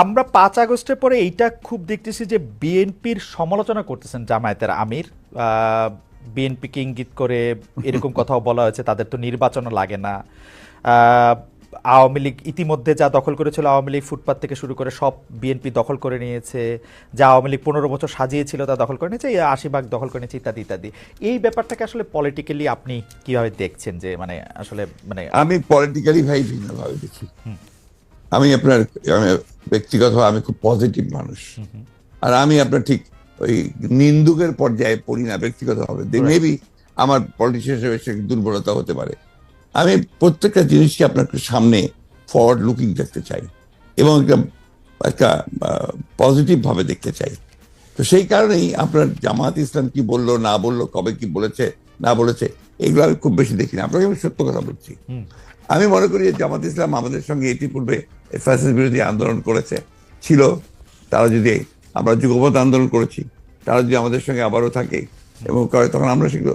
আমরা পাঁচ আগস্টের পরে এইটা খুব দেখতেছি যে বিএনপির সমালোচনা করতেছেন জামায়াতের আমির। বিএনপিকে ইঙ্গিত করে এরকম কথাও বলা হয়েছে, তাদের তো নির্বাচনও লাগে না। আওয়ামী লীগ ইতিমধ্যে যা দখল করেছিল আওয়ামী লীগ ফুটপাত থেকে শুরু করে সব বিএনপি দখল করে নিয়েছে যা আওয়ামী লীগ পনেরো বছর সাজিয়েছিল তা দখল করে নিয়েছে আশি ভাগ দখল করে নিয়েছে ইত্যাদি ইত্যাদি। এই ব্যাপারটাকে আসলে পলিটিক্যালি আপনি কীভাবে দেখছেন যে মানে আসলে মানে আমি পলিটিক্যালি ভাই ভিন্নভাবে দেখি। আমি আপনার আমি ব্যক্তিগত আমি খুব পজিটিভ মানুষ। আর আমি আপনার ঠিক ওই নিন্দুকের পর্যায়ে পড়ি না ব্যক্তিগতভাবে। মেবি আমার পলিটিশিয়ান হিসেবে সে দুর্বলতা হতে পারে। আমি প্রত্যেকটা জিনিসকে আপনার সামনে ফরওয়ার্ড লুকিং দেখতে চাই এবং একটা একটা পজিটিভ ভাবে দেখতে চাই। তো সেই কারণেই আপনার জামাত ইসলাম কি বলল না বলল কবে কি বলেছে না বলেছে এগুলো আমি খুব বেশি দেখি না। আপনাকে আমি সত্য কথা বলছি। আমি মনে করি যে জামাত ইসলাম আমাদের সঙ্গে ইতিপূর্বে ফ্যাসিস বিরোধী আন্দোলন করেছে ছিল। তারা যদি আমরা যুগপথ আন্দোলন করেছি তারা যদি আমাদের সঙ্গে আবারও থাকে এবং করে তখন আমরা সেগুলো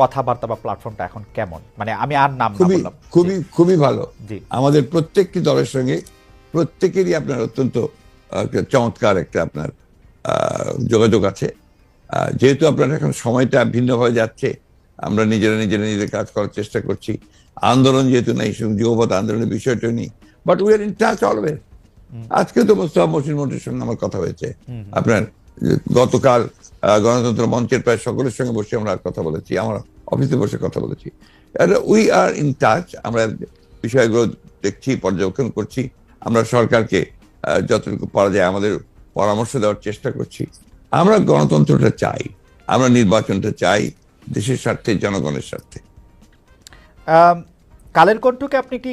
কথাবার্তা বা প্ল্যাটফর্মটা এখন কেমন? মানে আমি আর নাম খুবই খুবই খুবই ভালো। আমাদের প্রত্যেকটি দলের সঙ্গে প্রত্যেকেরই আপনার অত্যন্ত চমৎকার একটা আপনার যোগাযোগ আছে। যেহেতু আপনার এখন সময়টা ভিন্নভাবে যাচ্ছে আমরা নিজেরা নিজেরা নিজেদের কাজ করার চেষ্টা করছি। আন্দোলন যেহেতু নেই যুগপথ আন্দোলনের বিষয়টা নেই but we are in touch always আজকে তো মোস্তফা মসিন মন্ত্রীর সঙ্গে আমার কথা হয়েছে। আপনার গতকাল গণতন্ত্র মঞ্চের প্রায় সকলের সঙ্গে বসে আমরা কথা বলেছি, আমরা অফিসে বসে কথা বলেছি। উই আর ইন টাচ আমরা বিষয়গুলো দেখছি, পর্যবেক্ষণ করছি, আমরা সরকারকে যতটুকু পারা যায় আমাদের পরামর্শ দেওয়ার চেষ্টা করছি। আমরা গণতন্ত্রটা চাই, আমরা নির্বাচনটা চাই, দেশের স্বার্থে, জনগণের স্বার্থে। কালের কণ্ঠকে আপনি একটি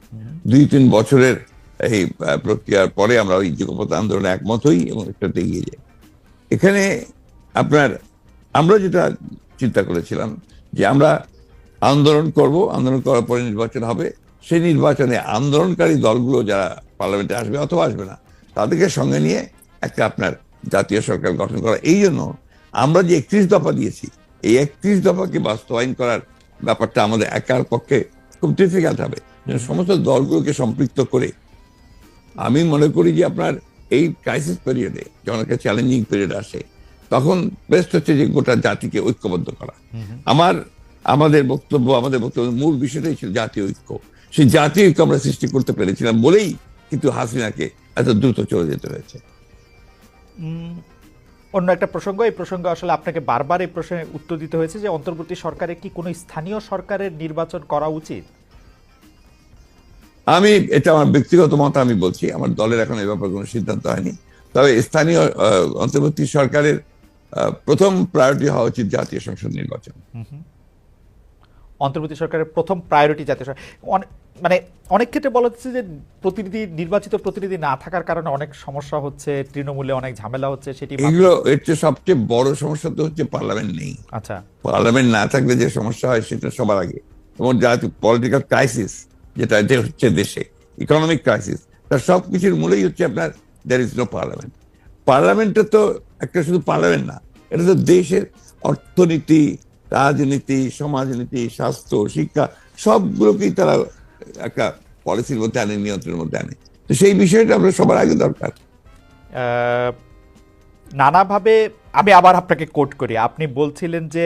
দুই তিন বছরের এই প্রক্রিয়ার পরে আমরা ওই যুগপথ আন্দোলনে একমত হই এবং একটাতে এগিয়ে যাই। এখানে আপনার, আমরা যেটা চিন্তা করেছিলাম যে আমরা আন্দোলন করব, আন্দোলন করার পরে নির্বাচন হবে। সেই নির্বাচনে আন্দোলনকারী দলগুলো যারা পার্লামেন্টে আসবে অথবা আসবে না, তাদেরকে সঙ্গে নিয়ে একটা আপনার জাতীয় সরকার গঠন করা। এই জন্য আমরা যে একত্রিশ দফা দিয়েছি, এই একত্রিশ দফাকে বাস্তবায়ন করার ব্যাপারটা আমাদের একার পক্ষে খুব ডিফিকাল্ট হবে। সমস্ত দলগুলোকে সম্পৃক্ত করে, আমি মনে করি যে আপনার এই ক্রাইসিস পিরিয়ডে যখন একটা চ্যালেঞ্জিং পিরিয়ড আসে, তখন বেস্ট হচ্ছে যে গোটা জাতিকে ঐক্যবদ্ধ করা। আমার, আমাদের বক্তব্য আমাদের বক্তব্য মূল বিষয়টাই ছিল জাতীয় ঐক্য। সেই জাতীয় ঐক্য আমরা সৃষ্টি করতে পেরেছিলাম বলেই কিন্তু হাসিনাকে এত দ্রুত চলে যেতে হয়েছে। অন্য একটা প্রসঙ্গ, এই প্রসঙ্গে আসলে আপনাকে বারবার এই প্রশ্নের উত্তর দিতে হয়েছে যে অন্তর্বর্তী সরকারে কি কোনো স্থানীয় সরকারের নির্বাচন করা উচিত? আমি এটা আমার ব্যক্তিগত মত আমি বলছি আমার দলের এখন এ ব্যাপারে কোনো সিদ্ধান্ত হয়নি। তবে স্থানীয় অন্তর্বর্তী সরকারের প্রথম প্রায়োরিটি হওয়া উচিত জাতীয় সংসদ নির্বাচন। অন্তর্বর্তী সরকারের প্রথম প্রায়োরিটি জাতীয় মানে অনেক ক্ষেত্রে বলা হচ্ছে যে প্রতিনিধি নির্বাচিত প্রতিনিধি না থাকার কারণে অনেক সমস্যা হচ্ছে তৃণমূলে অনেক ঝামেলা হচ্ছে সেটি এগুলো এর চেয়ে সবচেয়ে বড় সমস্যা তো হচ্ছে পার্লামেন্ট নেই। আচ্ছা। পার্লামেন্ট না থাকলে যে সমস্যা হয় সেটা সবার আগে। এবং জাতীয় পলিটিক্যাল ক্রাইসিস যেটা হচ্ছে দেশে ইকোনমিক ক্রাইসিস তার সব কিছুর মূলেই হচ্ছে আপনার দ্যার ইজ নো পার্লামেন্ট পার্লামেন্টটা তো একটা শুধু পার্লামেন্ট না, এটা তো দেশের অর্থনীতি, রাজনীতি, সমাজনীতি, স্বাস্থ্য, শিক্ষা, সবগুলোকেই তারা একটা পলিসির মধ্যে আনে, নিয়ন্ত্রণের মধ্যে আনে। তো সেই বিষয়টা আমরা সবার আগে দরকার। নানাভাবে আমি আবার আপনাকে কোট করি। আপনি বলছিলেন যে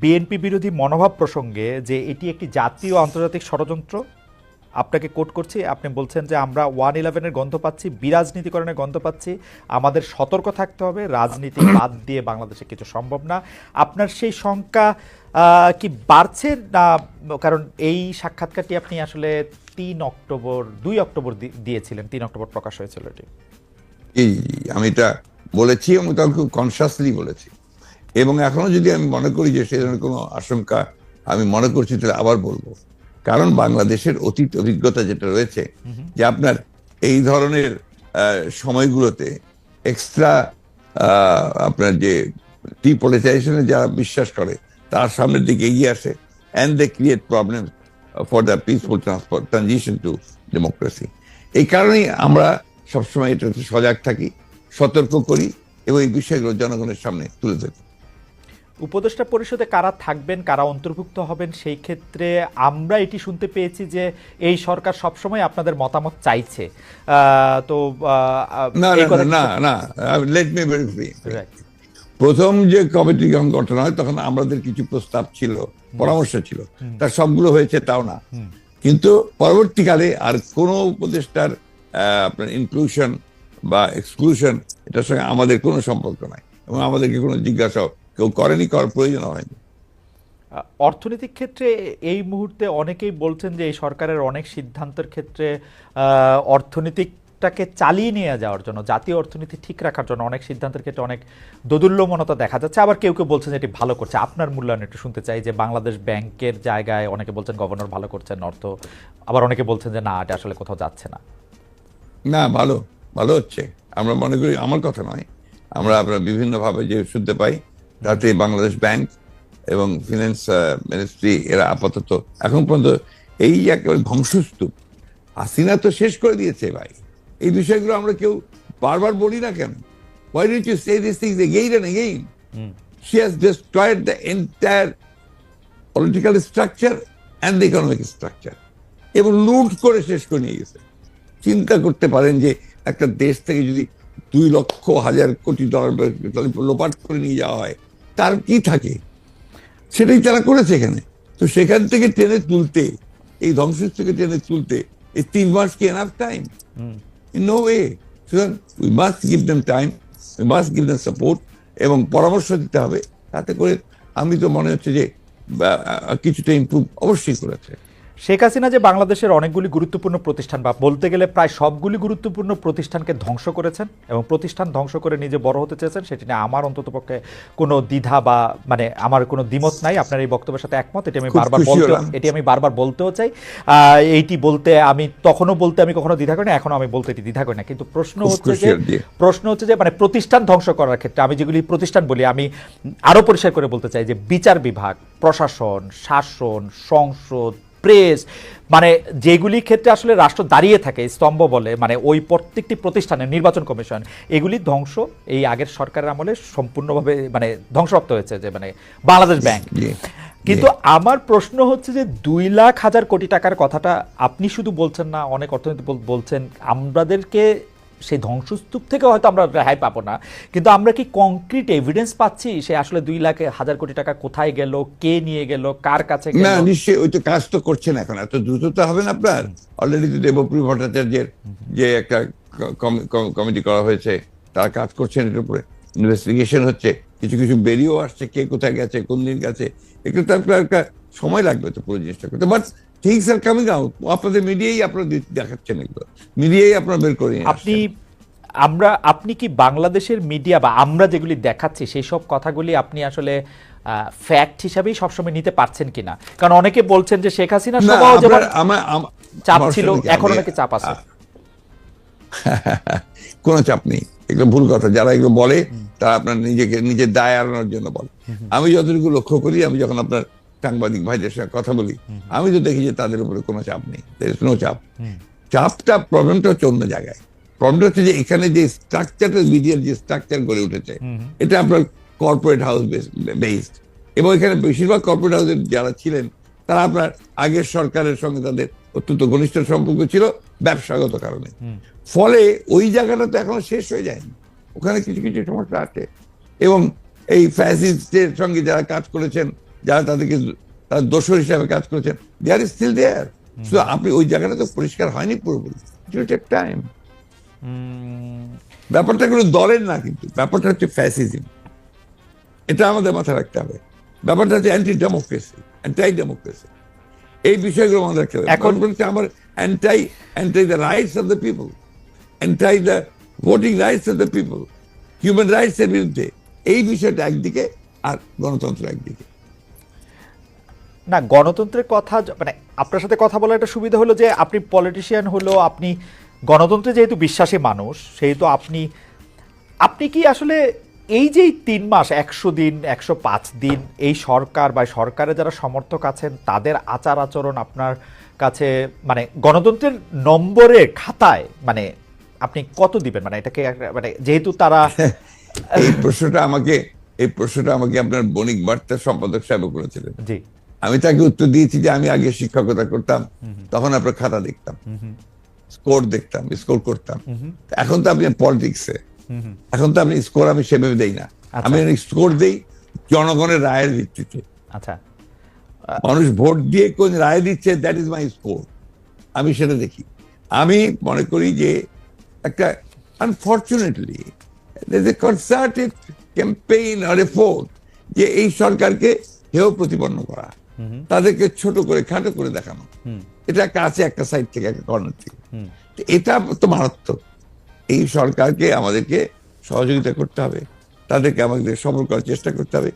বিএনপি বিরোধী মনোভাব প্রসঙ্গে যে এটি একটি জাতীয় আন্তর্জাতিক ষড়যন্ত্র আপনাকে কোট করছি আপনি বলছেন যে আমরা ওয়ান ইলেভেনের গন্ধ পাচ্ছি বিরাজনীতিকরণের গন্ধ পাচ্ছি আমাদের সতর্ক থাকতে হবে রাজনীতি বাদ দিয়ে বাংলাদেশে কিছু সম্ভব না। আপনার সেই শঙ্কা কি বাড়ছে না কারণ এই সাক্ষাৎকারটি আপনি আসলে তিন অক্টোবর দুই অক্টোবর দিয়েছিলেন তিন অক্টোবর প্রকাশ হয়েছিল এটি। জি, আমি এটা বলেছি এবং তখন খুব কনসিয়াসলি বলেছি। এবং এখনও যদি আমি মনে করি যে সেই ধরনের কোনো আশঙ্কা আমি মনে করছি তাহলে আবার বলব। কারণ বাংলাদেশের অতীত অভিজ্ঞতা যেটা রয়েছে যে আপনার এই ধরনের সময়গুলোতে এক্সট্রা আপনার যে ডিপোলিটাইজেশনে যারা বিশ্বাস করে তার সামনের দিকে এগিয়ে আসে and they create problem for the peaceful transfer transition to democracy এই কারণেই আমরা সবসময় এটা সজাগ থাকি সতর্ক করি এবং এই বিষয়গুলো জনগণের সামনে তুলে ধরি। উপদেষ্টা পরিষদে কারা থাকবেন কারা অন্তর্ভুক্ত হবেন সেই ক্ষেত্রে আমরা এটি শুনতে পেয়েছি যে এই সরকার সবসময় আপনাদের মতামত চাইছে। তো না না না লেট মি প্রথম যে কমিটি গঠন হয় তখন আমাদের কিছু প্রস্তাব ছিল পরামর্শ ছিল। তার সবগুলো হয়েছে তাও না। কিন্তু পরবর্তীকালে আর কোনো উপদেষ্টার আপনার ইনক্লুশন বা এক্সক্লুশন এটার সঙ্গে আমাদের কোনো সম্পর্ক নাই এবং আমাদেরকে কোনো জিজ্ঞাসা কেউ করেনি করার প্রয়োজন হয়নি অর্থনৈতিক ক্ষেত্রে এই মুহূর্তে অনেকেই বলছেন যে এই সরকারের অনেক সিদ্ধান্তের ক্ষেত্রে আহ, অর্থনীতিটাকে চালিয়ে নিয়ে যাওয়ার জন্য জাতীয় অর্থনীতি ঠিক রাখার জন্য অনেক সিদ্ধান্তের ক্ষেত্রে অনেক দোদুল্যমনতা দেখা যাচ্ছে। আবার কেউ কেউ বলছেন যে এটি ভালো করছে। আপনার মূল্যায়ন একটু শুনতে চাই যে বাংলাদেশ ব্যাংকের জায়গায় অনেকে বলছেন গভর্নর ভালো করছেন অর্থ আবার অনেকে বলছেন যে না এটা আসলে কোথাও যাচ্ছে না। না ভালো ভালো হচ্ছে। আমরা মনে করি আমার কথা নয়। আমরা আমরা বিভিন্নভাবে যে শুনতে পাই তাতে বাংলাদেশ ব্যাংক এবং ফিনান্স মিনিস্ট্রি এরা আপাতত এখন পর্যন্ত এই যে একেবারে ধ্বংসস্তূপ হাসিনা তো শেষ করে দিয়েছে ভাই এই বিষয়গুলো আমরা কেউ বারবার বলি না কেন Why didn't you say these things again and again? She has destroyed the entire political structure and the economic structure. এবং লুট করে শেষ করে নিয়ে গেছে চিন্তা করতে পারেন যে একটা দেশ থেকে যদি দুই লক্ষ হাজার কোটি ডলার লোপাট করে নিয়ে যাওয়া হয় তার কি থাকে? সেটাই তারা করেছে এখানে। তো সেখান থেকে টেনে তুলতে এই ধ্বংসের থেকে টেনে তুলতে এই তিন মাস কি এনাফ টাইম নো ওয়ে সুতরাং we must give them time we must give them support এবং পরামর্শ দিতে হবে। তাতে করে আমি তো মনে হচ্ছে যে কিছুটা ইম্প্রুভ অবশ্যই করেছে। শেখ হাসিনা যে বাংলাদেশের অনেকগুলি গুরুত্বপূর্ণ প্রতিষ্ঠান বা বলতে গেলে প্রায় সবগুলি গুরুত্বপূর্ণ প্রতিষ্ঠানকে ধ্বংস করেছেন এবং প্রতিষ্ঠান ধ্বংস করে নিজে বড় হতে চেয়েছেন সেটি নিয়ে আমার অন্ততপক্ষে কোনো দ্বিধা বা মানে আমার কোনো দ্বিমত নাই। আপনার এই বক্তব্যের সাথে একমত এটি আমি বারবার বলতে এটি আমি বারবার বলতেও চাই। এইটি বলতে আমি তখনও বলতে আমি কখনো দ্বিধা করি না এখনও আমি বলতে এটি দ্বিধা করি না। কিন্তু প্রশ্ন হচ্ছে যে প্রশ্ন হচ্ছে যে মানে প্রতিষ্ঠান ধ্বংস করার ক্ষেত্রে আমি যেগুলি প্রতিষ্ঠান বলি আমি আরও পরিষ্কার করে বলতে চাই যে বিচার বিভাগ প্রশাসন শাসন সংসদ প্রেস মানে যেগুলি ক্ষেত্রে আসলে রাষ্ট্র দাঁড়িয়ে থাকে স্তম্ভ বলে মানে ওই প্রত্যেকটি প্রতিষ্ঠানে নির্বাচন কমিশন এগুলি ধ্বংস এই আগের সরকারের আমলে সম্পূর্ণভাবে মানে ধ্বংসপ্রাপ্ত হয়েছে যে মানে বাংলাদেশ ব্যাংক। কিন্তু আমার প্রশ্ন হচ্ছে যে দুই লাখ হাজার কোটি টাকার কথাটা আপনি শুধু বলছেন না অনেক অর্থনীতি বলছেন আমাদেরকে সেই ধ্বংসস্তূপ থেকে হয়তো আমরা রেহাই পাবো না। কিন্তু আমরা কি কংক্রিট এভিডেন্স পাচ্ছি সে আসলে দুই লাখ হাজার কোটি টাকা কোথায় গেল কে নিয়ে গেল কার কাছে না নিশ্চয়ই ওই তো কাজ তো করছেন এখন। এত দ্রুত তো হবে না আপনার? অলরেডি তো দেবপ্রিয় ভট্টাচার্যের যে একটা কমিটি করা হয়েছে তারা কাজ করছেন এটার উপরে। ইনভেস্টিগেশন হচ্ছে কিছু কিছু বেরিয়েও আসছে কে কোথায় গেছে কোন দিন গেছে। একটু তো আপনার একটা সময় লাগবে তো পুরো জিনিসটা করতে। But things are coming out আপনাদের মিডিয়াই আপনারা দেখাচ্ছেন এগুলো মিডিয়াই আপনারা বের করে আপনি আমরা আপনি কি বাংলাদেশের মিডিয়া বা আমরা যেগুলি দেখাচ্ছি সেই সব কথাগুলি আপনি আসলে ফ্যাক্ট হিসাবেই সবসময় নিতে পারছেন কিনা? কারণ অনেকে বলছেন যে শেখ হাসিনা যেমন চাপ ছিল এখনও আমি- নাকি চাপ আছে। কোনো চাপ নেই। এগুলো ভুল কথা। যারা এগুলো বলে তারা আপনার নিজেকে নিজের দায় এড়ানোর জন্য বলে। আমি যতটুকু লক্ষ্য করি আমি যখন আপনার সাংবাদিক ভাইদের সাথে কথা বলি আমি তো দেখি যে তাদের উপরে কোনো চাপ নেই নো চাপ। চাপটা প্রবলেমটা হচ্ছে অন্য জায়গায়। প্রবলেমটা হচ্ছে যে এখানে যে স্ট্রাকচারটা মিডিয়ার যে স্ট্রাকচার গড়ে উঠেছে এটা আপনার কর্পোরেট হাউস বেসড এবং এখানে বেশিরভাগ কর্পোরেট হাউসের যারা ছিলেন তারা আপনার আগের সরকারের সঙ্গে তাদের অত্যন্ত ঘনিষ্ঠ সম্পর্ক ছিল ব্যবসাগত কারণে। ফলে ওই জায়গাটা তো এখনও শেষ হয়ে যায়নি। ওখানে কিছু কিছু সমস্যা আছে। এবং এই ফ্যাসিস্টের সঙ্গে যারা কাজ করেছেন যারা তাদেরকে তার দোষর হিসাবে কাজ করেছেন দে আর স্টিল দেয়ার শুধু আপনি ওই জায়গাটা তো পরিষ্কার হয়নি পুরোপুরি। টাইম ব্যাপারটা কোনো দলের না কিন্তু ব্যাপারটা হচ্ছে ফ্যাসিজম এটা আমাদের মাথায় রাখতে হবে। ব্যাপারটা হচ্ছে অ্যান্টি ডেমোক্রেসি অ্যান্টাই ডেমোক্রেসি এই বিষয়গুলো আমাদের রাখতে হবে। এখন- এখন বলছে আমার anti anti the rights of the people anti the voting rights of the people human rights এর বিরুদ্ধে। এই বিষয়টা একদিকে আর গণতন্ত্র একদিকে। না গণতন্ত্রের কথা মানে আপনার সাথে কথা বলার একটা সুবিধা হলো যে আপনি পলিটিশিয়ান হলো আপনি গণতন্ত্রে যেহেতু বিশ্বাসী মানুষ সেহেতু আপনি আপনি কি আসলে এই যে তিন মাস একশো দিন একশো পাঁচ দিন এই সরকার বা সরকারের যারা সমর্থক আছেন তাদের আচার আচরণ আপনার কাছে মানে গণতন্ত্রের নম্বরের খাতায় মানে আপনি কত দিবেন? মানে এটাকে মানে যেহেতু তারা এই প্রশ্নটা আমাকে এই প্রশ্নটা আমাকে আপনার বণিক বার্তা সম্পাদক সাহেব করেছিলেন। জি। আমি তাকে উত্তর দিয়েছি যে আমি আগে শিক্ষকতা করতাম তখন আপনার খাতা দেখতাম স্কোর দেখতাম স্কোর করতাম। এখন তো আপনি পলিটিক্সে এখন তো আপনি স্কোর আমি সেভাবে দেই না। আচ্ছা। আমি স্কোর দেই জনগণের রায়ের ভিত্তিতে। আচ্ছা। মানুষ ভোট দিয়ে কোন রায় দিচ্ছে দ্যাট ইজ মাই স্কোর আমি সেটা দেখি। আমি মনে করি যে একটা আনফর্চুনেটলি কনসার্টেড ক্যাম্পেইন আর এফোর্ট যে এই সরকারকে হেয় প্রতিপন্ন করা। তাদেরকে ছোট করে খাটো করে দেখানো। এটা একটা আছে একটা সাইড থেকে একটা কর্নার থেকে। এটা তো মারাত্মক। এই সরকারকে আমাদেরকে সহযোগিতা করতে হবে। তাদেরকে আমাদের সফল করার চেষ্টা করতে হবে।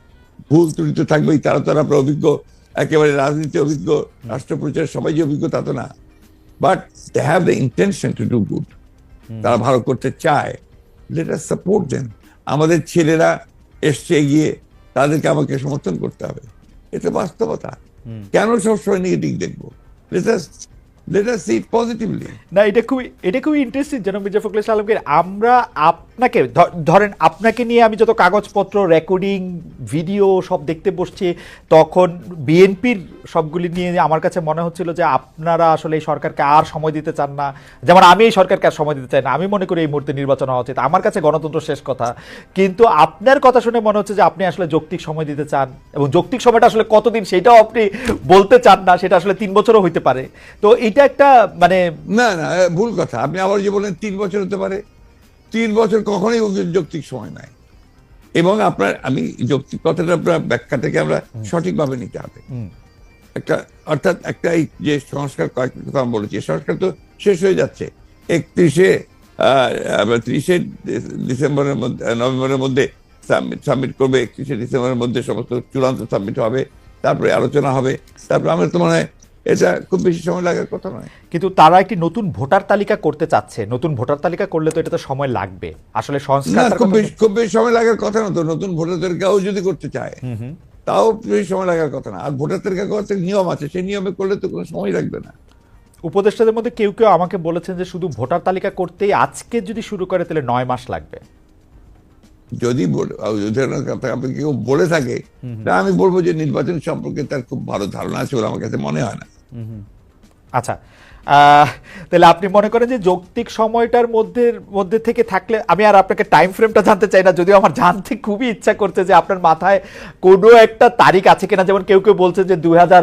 ভুল ত্রুটি তো থাকবেই তারা তো আর আপনার অভিজ্ঞ একেবারে রাজনীতি অভিজ্ঞ রাষ্ট্র রাষ্ট্রপ্রচার সবাই যে অভিজ্ঞ তা তো না। But they have the intention to do good তারা ভালো করতে চায়। লেট আস সাপোর্ট দেন আমাদের ছেলেরা এসছে এগিয়ে তাদেরকে আমাকে সমর্থন করতে হবে। এটা বাস্তবতা। কেন সবসময় নেগেটিভ দেখব? সি পজিটিভলি না এটা খুবই এটা খুবই ইন্টারেস্টিং যেন মির্জা ফখরুল আমরা আপনাকে ধরেন আপনাকে নিয়ে আমি যত কাগজপত্র, রেকর্ডিং, ভিডিও সব দেখতে বসছি, তখন বিএনপির সবগুলি নিয়ে আমার কাছে মনে হচ্ছিল যে আপনারা আসলে এই সরকারকে আর সময় দিতে চান না। যেমন আমি এই সরকারকে আর সময় দিতে চাই না। আমি মনে করি এই মুহূর্তে নির্বাচন হওয়া উচিত। আমার কাছে গণতন্ত্র শেষ কথা। কিন্তু আপনার কথা শুনে মনে হচ্ছে যে আপনি আসলে যৌক্তিক সময় দিতে চান এবং যৌক্তিক সময়টা আসলে কতদিন সেটাও আপনি বলতে চান না, সেটা আসলে তিন বছরও হইতে পারে। তো এটা একটা মানে না না ভুল কথা। আপনি আবার যে তিন বছর হতে পারে। তিন বছর কখনোই যৌক্তিক সময় নাই। এবং আপনার আমি যৌক্তিক কথাটা আপনার ব্যাখ্যাটাকে আমরা সঠিকভাবে নিতে হবে। একটা অর্থাৎ একটা এই যে সংস্কার কয়েকটা কথা আমি বলেছি সংস্কার তো শেষ হয়ে যাচ্ছে। একত্রিশে ত্রিশে ডিসেম্বরের মধ্যে নভেম্বরের মধ্যে সাবমিট করবে একত্রিশে ডিসেম্বরের মধ্যে সমস্ত চূড়ান্ত সাবমিট হবে তারপরে আলোচনা হবে তারপরে আমার তো মনে হয় এটা খুব বেশি সময় লাগার কথা নয়। কিন্তু তারা একটি নতুন ভোটার তালিকা করতে চাচ্ছে। নতুন ভোটার তালিকা করলে তো এটা তো সময় লাগবে। আসলে সংস্কার খুব বেশি খুব বেশি সময় লাগার কথা না তো। নতুন ভোটার তালিকাও যদি করতে চায় তাও বেশি সময় লাগার কথা না। আর ভোটার তালিকা করতে নিয়ম আছে। সেই নিয়মে করলে তো কোনো সময় লাগবে না। উপদেষ্টাদের মধ্যে কেউ কেউ আমাকে বলেছেন যে শুধু ভোটার তালিকা করতেই আজকে যদি শুরু করে তাহলে নয় মাস লাগবে। যদি আপনি কেউ বলে থাকে তা আমি বলব যে নির্বাচন সম্পর্কে তার খুব ভালো ধারণা আছে বলে আমার কাছে মনে হয় না। আচ্ছা তাহলে আপনি মনে করেন যে যৌক্তিক সময়টার মধ্যে মধ্যে থেকে থাকলে আমি আর আপনাকে টাইম ফ্রেমটা জানতে চাই না যদিও আমার জানতে খুবই ইচ্ছা করছে যে আপনার মাথায় কোনো একটা তারিখ আছে কিনা যেমন কেউ কেউ বলছে যে দুই হাজার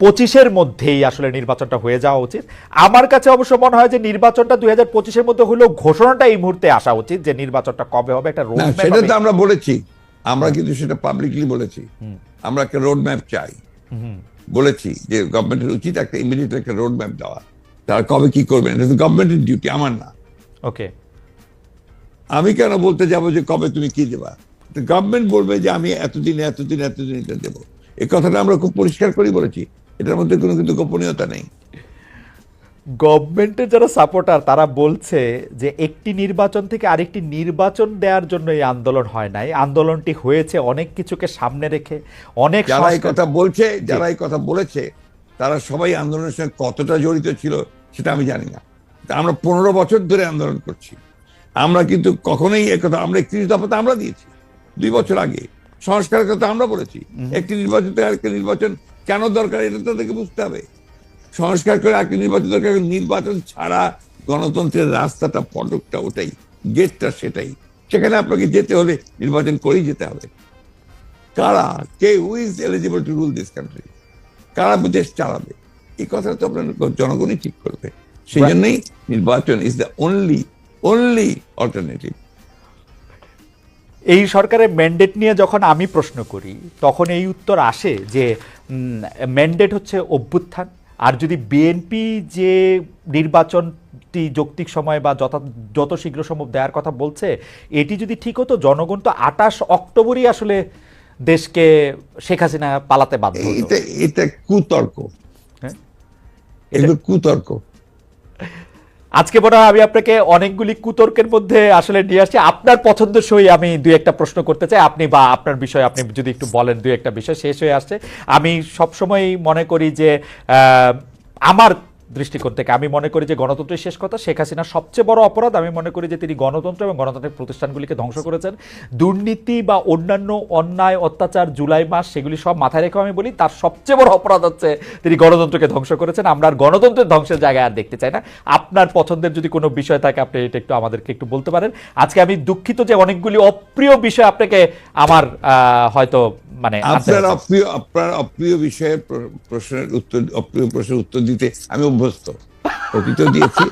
পঁচিশের মধ্যেই আসলে নির্বাচনটা হয়ে যাওয়া উচিত। আমার কাছে অবশ্য মনে হয় যে নির্বাচনটা দুই হাজার পঁচিশের মধ্যে হলেও ঘোষণাটা এই মুহূর্তে আসা উচিত যে নির্বাচনটা কবে হবে একটা রোড সেটা তো আমরা বলেছি। আমরা কিন্তু সেটা পাবলিকলি বলেছি। আমরা একটা রোড ম্যাপ চাই বলেছি যে গভর্নমেন্টের উচিত একটা ইমিডিয়েট একটা রোড ম্যাপ দেওয়া। তারা কবে কি করবেন? এটা তো গভর্নমেন্টের ডিউটি আমার না। ওকে। আমি কেন বলতে যাব যে কবে তুমি কি দেবা? গভর্নমেন্ট বলবে যে আমি এতদিন এতদিন এতদিন এটা দেবো। এই কথাটা আমরা খুব পরিষ্কার করে বলেছি। এটার মধ্যে কোনো কিন্তু গোপনীয়তা নেই। গভর্নমেন্টের যারা সাপোর্টার তারা বলছে যে একটি নির্বাচন থেকে আরেকটি নির্বাচন দেওয়ার জন্য এই আন্দোলন হয় নাই। আন্দোলনটি হয়েছে অনেক কিছুকে সামনে রেখে অনেক যারা এই কথা বলছে যারা এই কথা বলেছে তারা সবাই আন্দোলনের সঙ্গে কতটা জড়িত ছিল সেটা আমি জানি না। আমরা পনেরো বছর ধরে আন্দোলন করছি। আমরা কিন্তু কখনোই একথা আমরা একত্রিশ দফা তো আমরা দিয়েছি। দুই বছর আগে। সংস্কারের কথা আমরা বলেছি। একটি নির্বাচন থেকে আরেকটি নির্বাচন কেন দরকার এটা তাদেরকে বুঝতে হবে। সংস্কার করে আগে নির্বাচন দরকার নির্বাচন ছাড়া গণতন্ত্রের রাস্তাটা ফটকটা ওটাই গেটটা সেটাই। সেখানে আপনাকে যেতে হলে নির্বাচন করেই যেতে হবে। কারা কে who is eligible to rule this country কারা দেশ চালাবে? এই কথাটা তো আপনার জনগণই ঠিক করবে। সেই জন্যই নির্বাচন is the only only alternative এই সরকারের ম্যান্ডেট নিয়ে যখন আমি প্রশ্ন করি তখন এই উত্তর আসে যে ম্যান্ডেট হচ্ছে অভ্যুত্থান। আর যদি বিএনপি যে নির্বাচনটি যৌক্তিক সময় বা যত যত শীঘ্র সম্ভব দেওয়ার কথা বলছে এটি যদি ঠিক হতো জনগণ তো আঠাশ অক্টোবরই আসলে দেশকে শেখ হাসিনা পালাতে বাধ্য হতো। এটা এটা কুতর্ক। হ্যাঁ? এগুলো কুতর্ক। আজকে মনে হয় আমি আপনাকে অনেকগুলি কুতর্কের মধ্যে আসলে নিয়ে আসছি। আপনার পছন্দসই আমি দুই একটা প্রশ্ন করতে চাই। আপনি বা আপনার বিষয় আপনি যদি একটু বলেন দুই একটা বিষয়, শেষ হয়ে আসছে। আমি সবসময় মনে করি যে আমার দৃষ্টিকোণ থেকে। আমি মনে করি যে গণতন্ত্রের শেষ কথা শেখ হাসিনার সবচেয়ে বড় অপরাধ। আমি মনে করি যে তিনি গণতন্ত্র এবং গণতান্ত্রিক প্রতিষ্ঠানগুলিকে ধ্বংস করেছেন। দুর্নীতি বা অন্যান্য অন্যায় অত্যাচার জুলাই মাস সেগুলি সব মাথায় রেখে আমি বলি তার সবচেয়ে বড় অপরাধ হচ্ছে তিনি গণতন্ত্রকে ধ্বংস করেছেন। আমরা আর গণতন্ত্রের ধ্বংসের জায়গায় আর দেখতে চাই না। আপনার পছন্দের যদি কোনো বিষয় থাকে আপনি এটা একটু আমাদেরকে একটু বলতে পারেন। আজকে আমি দুঃখিত যে অনেকগুলি অপ্রিয় বিষয় আপনাকে আমার হয়তো মানে আপনার অপ্রিয় আপনার অপ্রিয় বিষয়ে প্রশ্নের উত্তর অপ্রিয় প্রশ্নের উত্তর দিতে আমি অভ্যস্ত। অতীত দিয়েছি।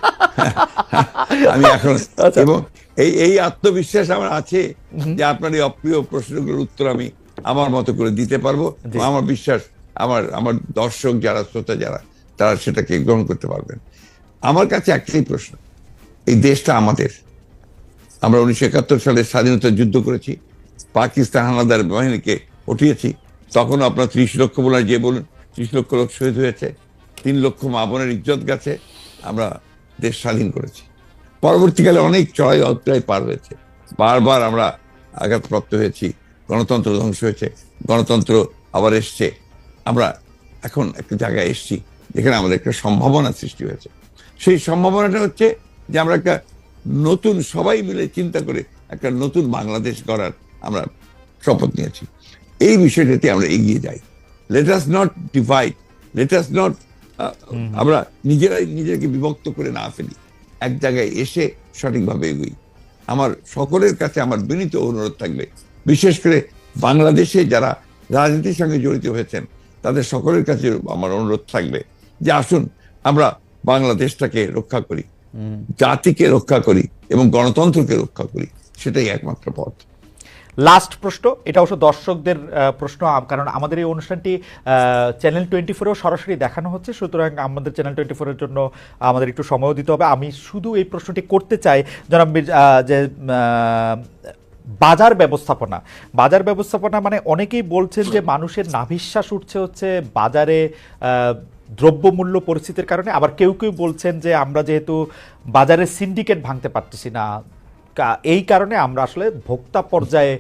আমি এখন আচ্ছা। এবং এই এই আত্মবিশ্বাস আমার আছে যে আপনার এই অপ্রিয় প্রশ্নগুলোর উত্তর আমি আমার মতো করে দিতে পারব আমার বিশ্বাস আমার আমার দর্শক যারা শ্রোতা যারা তারা সেটাকে গ্রহণ করতে পারবেন। আমার কাছে একটাই প্রশ্ন এই দেশটা আমাদের। আমরা উনিশশো একাত্তর সালে স্বাধীনতা যুদ্ধ করেছি। পাকিস্তান হানাদার বাহিনীকে উঠিয়েছি। তখন আপনার ত্রিশ লক্ষ বলে যে বলুন, ত্রিশ লক্ষ লোক শহীদ হয়েছে, তিন লক্ষ মা বোনের ইজ্জত গেছে, আমরা দেশ স্বাধীন করেছি। পরবর্তীকালে অনেক চড়াই অত্যায় পার হয়েছে। বারবার আমরা আঘাতপ্রাপ্ত হয়েছি, গণতন্ত্র ধ্বংস হয়েছে, গণতন্ত্র আবার এসছে। আমরা এখন একটা জায়গায় এসছি, যেখানে আমাদের একটা সম্ভাবনা সৃষ্টি হয়েছে। সেই সম্ভাবনাটা হচ্ছে যে আমরা একটা নতুন, সবাই মিলে চিন্তা করে একটা নতুন বাংলাদেশ গড়ার আমরা শপথ নিয়েছি। এই বিষয়টাতে আমরা এগিয়ে যাই। Let us not divide let us not আমরা নিজেরাই নিজেকে বিভক্ত করে না ফেলি। এক জায়গায় এসে সঠিকভাবে এগোই। আমার সকলের কাছে আমার বিনীত অনুরোধ থাকবে বিশেষ করে বাংলাদেশে যারা রাজনীতির সঙ্গে জড়িত হয়েছেন তাদের সকলের কাছে আমার অনুরোধ থাকবে যে আসুন আমরা বাংলাদেশটাকে রক্ষা করি জাতিকে রক্ষা করি এবং গণতন্ত্রকে রক্ষা করি সেটাই একমাত্র পথ। লাস্ট প্রশ্ন, এটা অবশ্য দর্শকদের প্রশ্ন কারণ আমাদের এই অনুষ্ঠানটি চ্যানেল টোয়েন্টি ফোরেও সরাসরি দেখানো হচ্ছে, সুতরাং আমাদের চ্যানেল টোয়েন্টি ফোরের জন্য আমাদের একটু সময়ও দিতে হবে। আমি শুধু এই প্রশ্নটি করতে চাই, জনাব যে বাজার ব্যবস্থাপনা। বাজার ব্যবস্থাপনা মানে অনেকেই বলছেন যে মানুষের নাভিশ্বাস উঠছে হচ্ছে বাজারে দ্রব্যমূল্য পরিস্থিতির কারণে। আবার কেউ কেউ বলছেন যে আমরা যেহেতু বাজারের সিন্ডিকেট ভাঙতে পারতেছি না এই কারণে আমরা আসলে ভোক্তা পর্যায়ে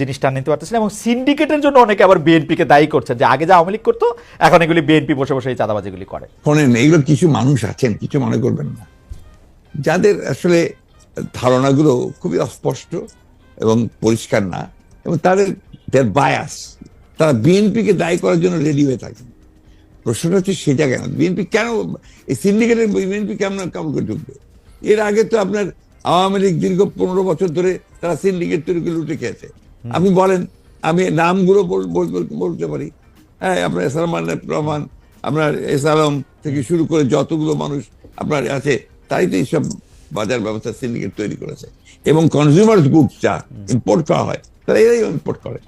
জিনিসটা নিতে পারতেছি না এবং সিন্ডিকেটের জন্য অনেকে আবার বিএনপিকে দায়ী করছেন যে আগে যা আওয়ামী লীগ করতো, এখন এগুলি বিএনপি বসে বসে এই চাঁদাবাজিগুলি করে। শোনেন, এগুলো কিছু মানুষ আছেন, কিছু মনে করবেন না। যাদের আসলে ধারণাগুলো খুবই অস্পষ্ট এবং পরিষ্কার না এবং তাদের দের বায়াস তারা বিএনপিকে দায়ী করার জন্য রেডি হয়ে থাকেন। প্রশ্নটা হচ্ছে সে জায়গায় বিএনপি কেন, এই সিন্ডিকেটের বিএনপি কেমন করে ঢুকবে? এর আগে তো আপনার আওয়ামী লীগ দীর্ঘ পনেরো বছর ধরে তারা সিন্ডিকেট তৈরি করে লুটে খেয়েছে। আপনি বলেন আমি নামগুলো বল- বল- বল- বলতে পারি। হ্যাঁ আপনার সালমান রহমান আপনার এস আলম থেকে শুরু করে যতগুলো মানুষ আপনার আছে তাই তো এইসব বাজার ব্যবস্থা সিন্ডিকেট তৈরি করেছে। এবং কনজিউমার গুডস যা ইম্পোর্ট করা হয় তারা এরাই ইম্পোর্ট করে।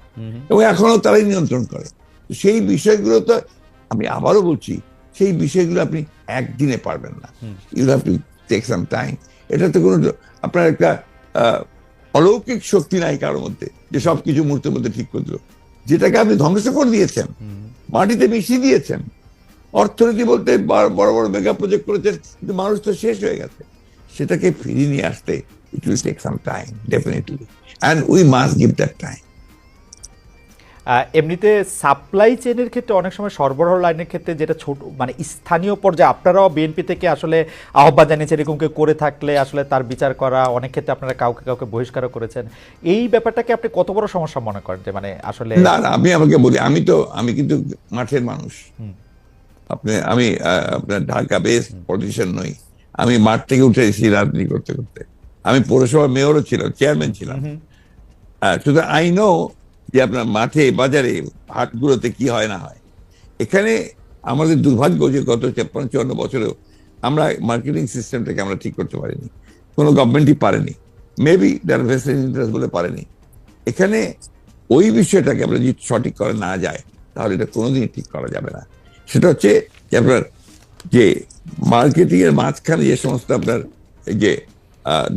এবং এখনও তারাই নিয়ন্ত্রণ করে। সেই বিষয়গুলো তো আমি আবারও বলছি সেই বিষয়গুলো আপনি একদিনে পারবেন না। You have to take some time এটা তো কোনো আপনার একটা অলৌকিক শক্তি নাই কারোর মধ্যে যে সব কিছু মুহূর্তের মধ্যে ঠিক করে দিল। যেটাকে আপনি ধ্বংস করে দিয়েছেন মাটিতে মিশিয়ে দিয়েছেন। অর্থনীতি বলতে বড় বড় মেগা প্রজেক্ট করেছেন কিন্তু মানুষ তো শেষ হয়ে গেছে। সেটাকে ফিরিয়ে নিয়ে আসতে it will take some time definitely and we must give that time এমনিতে সাপ্লাই চেনের ক্ষেত্রে অনেক সময় সরবরাহ লাইনের ক্ষেত্রে যেটা ছোট মানে স্থানীয় পর্যায়ে আপনারাও বিএনপি থেকে আসলে আহ্বান জানিয়েছেন এরকম কেউ করে থাকলে আসলে তার বিচার করা অনেক ক্ষেত্রে আপনারা কাউকে কাউকে বহিষ্কারও করেছেন। এই ব্যাপারটাকে আপনি কত বড় সমস্যা মনে করেন যে মানে আসলে না না আমি আমাকে বলি আমি তো আমি কিন্তু মাঠের মানুষ। আপনি আমি আপনার ঢাকা বেস পলিটিশিয়ান নই। আমি মাঠ থেকে উঠে এসেছি রাজনীতি করতে করতে। আমি পৌরসভার মেয়রও ছিলাম চেয়ারম্যান ছিলাম। শুধু আই নো যে আপনার মাঠে, বাজারে, হাটগুলোতে কি হয় না হয়। এখানে আমাদের দুর্ভাগ্য যে গত তেপ্পান্ন চুয়ান্ন বছরেও আমরা মার্কেটিং সিস্টেমটাকে আমরা ঠিক করতে পারিনি। কোনো গভর্নমেন্টই পারেনি। মেবি দ্যার ভেস্টেড ইন্টারেস্ট বলে পারেনি। এখানে ওই বিষয়টাকে আমরা যদি সঠিক করে না যায়, তাহলে এটা কোনোদিনই ঠিক করা যাবে না। সেটা হচ্ছে যে আপনার যে মার্কেটিংয়ের মাঝখানে যে সমস্ত আপনার যে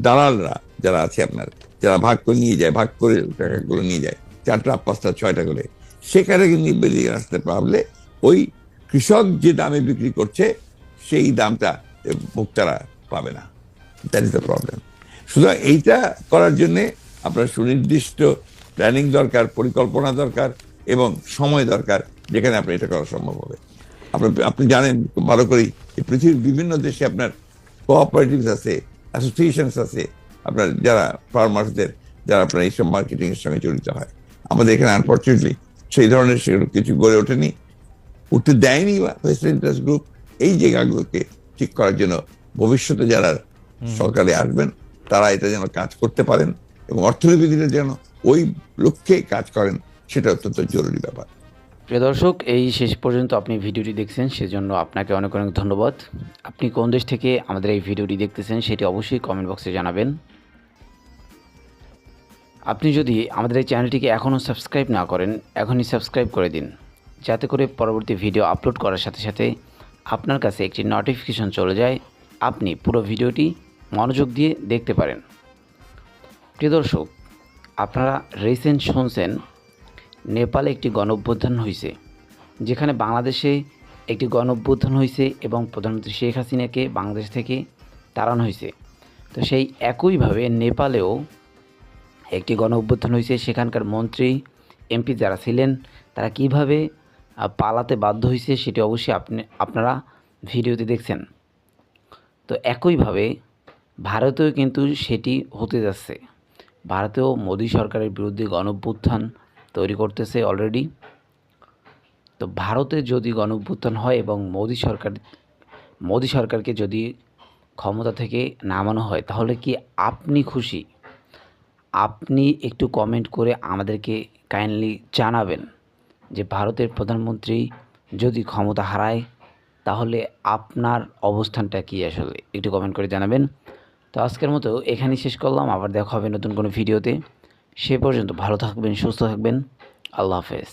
দালালরা যারা আছে আপনার, যারা ভাগ করে নিয়ে যায়, ভাগ করে টাকাগুলো নিয়ে যায় চারটা পাঁচটা ছয়টা করে। সেখানে কিন্তু বেরিয়ে আসতে পারলে ওই কৃষক যে দামে বিক্রি করছে, সেই দামটা ভোক্তারা পাবে না। দ্যাট ইজ দ্য প্রবলেম সুতরাং এইটা করার জন্যে আপনার সুনির্দিষ্ট প্ল্যানিং দরকার, পরিকল্পনা দরকার এবং সময় দরকার যেখানে আপনি এটা করা সম্ভব হবে। আপনি আপনি জানেন ভালো করেই পৃথিবীর বিভিন্ন দেশে আপনার কোঅপারেটিভস আছে অ্যাসোসিয়েশনস আছে, আপনার যারা ফার্মার্সদের যারা আপনার এইসব মার্কেটিংয়ের সঙ্গে জড়িত হয়। আমাদের এখানে আনফর্চুনেটলি সেই ধরনের সেগুলো কিছু গড়ে ওঠেনি। উঠতে দেয়নি বা ওয়েস্টার্ন ইন্টারেস্ট গ্রুপ এই জায়গাগুলোকে ঠিক করার জন্য ভবিষ্যতে যারা সরকারে আসবেন তারা এটা যেন কাজ করতে পারেন এবং অর্থনীতিতে যেন ওই লক্ষ্যে কাজ করেন সেটা অত্যন্ত জরুরি ব্যাপার। প্রিয় দর্শক এই শেষ পর্যন্ত আপনি ভিডিওটি দেখছেন সেজন্য আপনাকে অনেক অনেক ধন্যবাদ। আপনি কোন দেশ থেকে আমাদের এই ভিডিওটি দেখতেছেন সেটি অবশ্যই কমেন্ট বক্সে জানাবেন। আপনি যদি আমাদের এই চ্যানেলটিকে এখনও সাবস্ক্রাইব না করেন, এখনই সাবস্ক্রাইব করে দিন। যাতে করে পরবর্তী ভিডিও আপলোড করার সাথে সাথে আপনার কাছে একটি নোটিফিকেশন চলে যায়, আপনি পুরো ভিডিওটি মনোযোগ দিয়ে দেখতে পারেন। প্রিয় দর্শক, আপনারা রিসেন্ট শুনছেন, নেপালে একটি গণঅভ্যুত্থান হয়েছে যেখানে বাংলাদেশে একটি গণঅভ্যুত্থান হয়েছে এবং প্রধানমন্ত্রী শেখ হাসিনাকে বাংলাদেশ থেকে তাড়ানো হয়েছে তো সেই একইভাবে নেপালেও একটি গণ অভ্যুত্থান হয়েছে, সেখানকার মন্ত্রী, এমপি যারা ছিলেন, তারা কীভাবে পালাতে বাধ্য হয়েছে সেটি অবশ্যই আপনি, আপনারা ভিডিওতে দেখছেন। তো একইভাবে ভারতেও কিন্তু সেটি হতে যাচ্ছে। ভারতেও মোদী সরকারের বিরুদ্ধে গণঅভ্যুত্থান তৈরি করতেছে অলরেডি তো ভারতে যদি গণঅভ্যুত্থান হয় এবং মোদী সরকার, মোদী সরকারকে যদি ক্ষমতা থেকে নামানো হয়, তাহলে কি আপনি খুশি? আপনি একটু কমেন্ট করে আমাদেরকে কাইন্ডলি জানাবেন যে ভারতের প্রধানমন্ত্রী যদি ক্ষমতা হারায়, তাহলে আপনার অবস্থানটা কী আসলে? একটু কমেন্ট করে জানাবেন। তো আজকের মতো এখানেই শেষ করলাম। আবার দেখা হবে নতুন কোনো ভিডিওতে সে পর্যন্ত ভালো থাকবেন, সুস্থ থাকবেন। আল্লাহ হাফেজ।